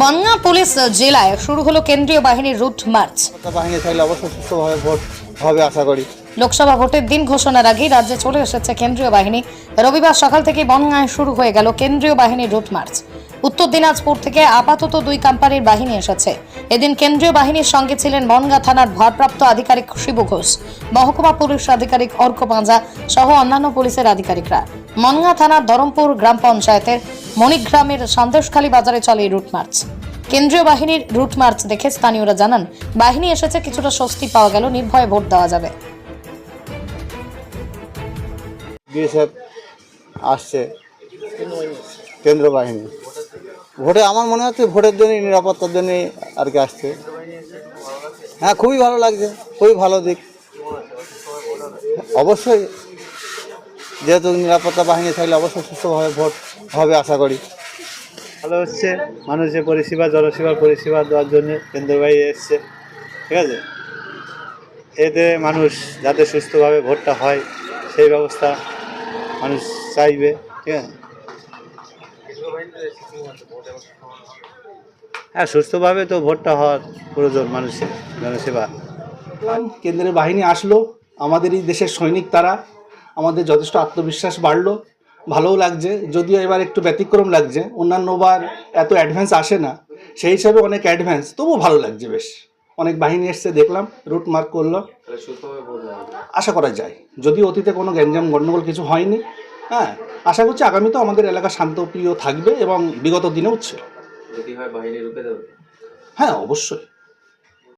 Bongaon police জেলায় শুরু হলো কেন্দ্রীয় বাহিনীর রুট মার্চ। বাহিনী থাকলে অবশ্যই সুস্থভাবে ভোট হবে আশা করি। লোকসভা ভোটের দিন ঘোষণার আগেই রাজ্যে চলে এসেছে কেন্দ্রীয় বাহিনী। রবিবার সকাল থেকে বনগাঁয় শুরু হয়ে গেল কেন্দ্রীয় বাহিনীর রুট মার্চ। উত্তর দিনাজপুর থেকে আপাতত দুই কোম্পানির বাহিনী এসেছে। এদিন কেন্দ্রীয় বাহিনীর সঙ্গে ছিলেন বনগাঁ থানার ভারপ্রাপ্ত আধিকারিক শিবু ঘোষ মহকুমা পুলিশ আধিকারিক অর্ক পাঁজা সহ অন্যান্য পুলিশের আধিকারিকরা। মনগাঁ থানার ধরমপুর গ্রাম পঞ্চায়েতের মণিগ্রামের সন্দেশখালী বাজারে চলে রুট মার্চ। কেন্দ্রীয় বাহিনীর রুট মার্চ দেখে স্থানীয়রা জানান, বাহিনী এসেছে কিছুটা স্বস্তি পাওয়া গেল, নির্ভয়ে ভোট দেওয়া যাবে। আসছে, কেন্দ্র বাহিনী। ভোটে আমার মনে হচ্ছে ভোটের জন্য নিরাপত্তার জন্য আর কি আসছে। হ্যাঁ খুবই ভালো লাগছে, খুবই ভালো দিক। অবশ্যই যেহেতু নিরাপত্তা বাহিনী থাকলে অবশ্যই সুস্থভাবে ভোট হবে আশা করি। ভালো হচ্ছে মানুষের পরিষেবা জনসেবার পরিষেবা দেওয়ার জন্য কেন্দ্র বাহিনী এসছে ঠিক আছে? এতে মানুষ যাতে সুস্থভাবে ভোটটা হয় সেই ব্যবস্থা মানুষ চাইবে ঠিক আছে? হ্যাঁ সুস্থভাবে তো ভোটটা হওয়ার প্রয়োজন মানুষের জনসেবা। কেন্দ্রের বাহিনী আসলো আমাদের এই দেশের সৈনিক তারা। আমাদের যথেষ্ট আত্মবিশ্বাস বাড়লো ভালোও লাগছে যদিও এবার একটু ব্যতিক্রম লাগছে অন্যান্যবার এত অ্যাডভান্স আসে না সেই হিসাবে অনেক অ্যাডভান্স তবুও ভালো লাগছে বেশ। অনেক বাহিনী এসছে দেখলাম রুট মার্ক করল। আশা করা যায় যদিও অতীতে কোনো গ্যাঞ্জাম গণ্ডগোল কিছু হয়নি হ্যাঁ আশা করছি আগামীতেও আমাদের এলাকা শান্তপ্রিয় থাকবে এবং বিগত দিনেও ছিল। যদি হয় বাহিনী রুখে দেবে। হ্যাঁ অবশ্যই।